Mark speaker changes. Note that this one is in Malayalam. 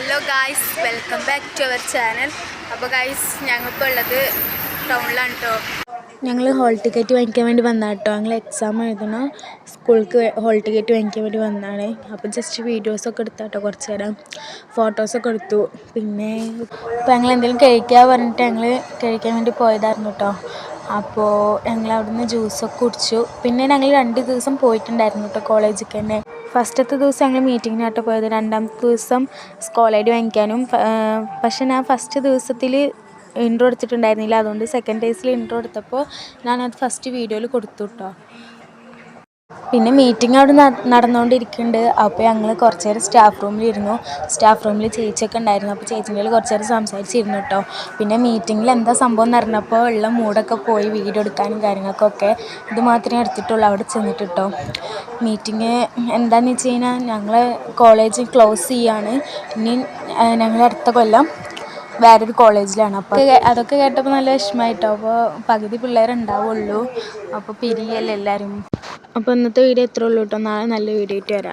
Speaker 1: Hello guys welcome back to our channel അപ്പോൾ ഗായ്സ് ഞങ്ങൾക്ക് ഉള്ളത് ടൗണിലാണ് കേട്ടോ
Speaker 2: ഞങ്ങൾ ഹോൾ ടിക്കറ്റ് വാങ്ങിക്കാൻ വേണ്ടി വന്ന കേട്ടോ ഞങ്ങൾ എക്സാം എഴുതണം. സ്കൂൾക്ക് ഹോൾ ടിക്കറ്റ് വാങ്ങിക്കാൻ വേണ്ടി വന്നതാണ് അപ്പോൾ ജസ്റ്റ് വീഡിയോസൊക്കെ എടുത്താ കേട്ടോ കുറച്ച് നേരം ഫോട്ടോസൊക്കെ എടുത്തു. പിന്നെ ഇപ്പോൾ ഞങ്ങൾ എന്തെങ്കിലും കഴിക്കാൻ പറഞ്ഞിട്ട് ഞങ്ങൾ കഴിക്കാൻ വേണ്ടി പോയതായിരുന്നു കേട്ടോ അപ്പോൾ ഞങ്ങൾ അവിടുന്ന് ജ്യൂസൊക്കെ കുടിച്ചു. പിന്നെ ഞങ്ങൾ രണ്ട് ദിവസം പോയിട്ടുണ്ടായിരുന്നു കേട്ടോ കോളേജിൽ തന്നെ. ഫസ്റ്റത്തെ ദിവസം ഞങ്ങൾ മീറ്റിങ്ങിനായിട്ട് പോയത്. രണ്ടാമത്തെ ദിവസം സ്കോൾ ഐ ഡി വാങ്ങിക്കാനും പക്ഷേ ഞാൻ ഫസ്റ്റ് ദിവസത്തിൽ ഇൻട്രോ എടുത്തിട്ടുണ്ടായിരുന്നില്ല. അതുകൊണ്ട് സെക്കൻഡ് ഡേയ്സിൽ ഇൻട്രോ എടുത്തപ്പോൾ ഞാനത് ഫസ്റ്റ് വീഡിയോയിൽ കൊടുത്തു കേട്ടോ പിന്നെ മീറ്റിംഗ് അവിടെ നട- നടന്നുകൊണ്ടിരിക്കുന്നുണ്ട് അപ്പോൾ ഞങ്ങൾ കുറച്ച് നേരം സ്റ്റാഫ് റൂമിലിരുന്നു സ്റ്റാഫ് റൂമിൽ ചേച്ചിയൊക്കെ ഉണ്ടായിരുന്നു. അപ്പോൾ ചേച്ചിന്റെ കുറച്ച് നേരം സംസാരിച്ചിരുന്നു കേട്ടോ പിന്നെ മീറ്റിങ്ങിൽ എന്താ സംഭവം എന്ന് അറിഞ്ഞപ്പോൾ ഉള്ള മൂടൊക്കെ പോയി വീഡിയോ എടുക്കാനും കാര്യങ്ങൾക്കൊക്കെ ഇത് മാത്രമേ എടുത്തിട്ടുള്ളൂ. അവിടെ ചെന്നിട്ട് കേട്ടോ മീറ്റിങ് എന്താണെന്ന് വെച്ച് കഴിഞ്ഞാൽ ഞങ്ങൾ കോളേജ് ക്ലോസ് ചെയ്യാണ്. ഇനി ഞങ്ങൾ അടുത്ത കൊല്ലം വേറൊരു കോളേജിലാണ് അപ്പോൾ അതൊക്കെ കേട്ടപ്പോൾ നല്ല വിഷമമായിട്ടോ അപ്പോൾ പകുതി പിള്ളേരുണ്ടാവുള്ളൂ. അപ്പോൾ പിരിയല്ലേ എല്ലാവരും അപ്പോൾ ഇന്നത്തെ വീഡിയോ ഇത്രേ ഉള്ളൂ കേട്ടോ. നാളെ നല്ല വീഡിയോ ആയിട്ട് വരാം.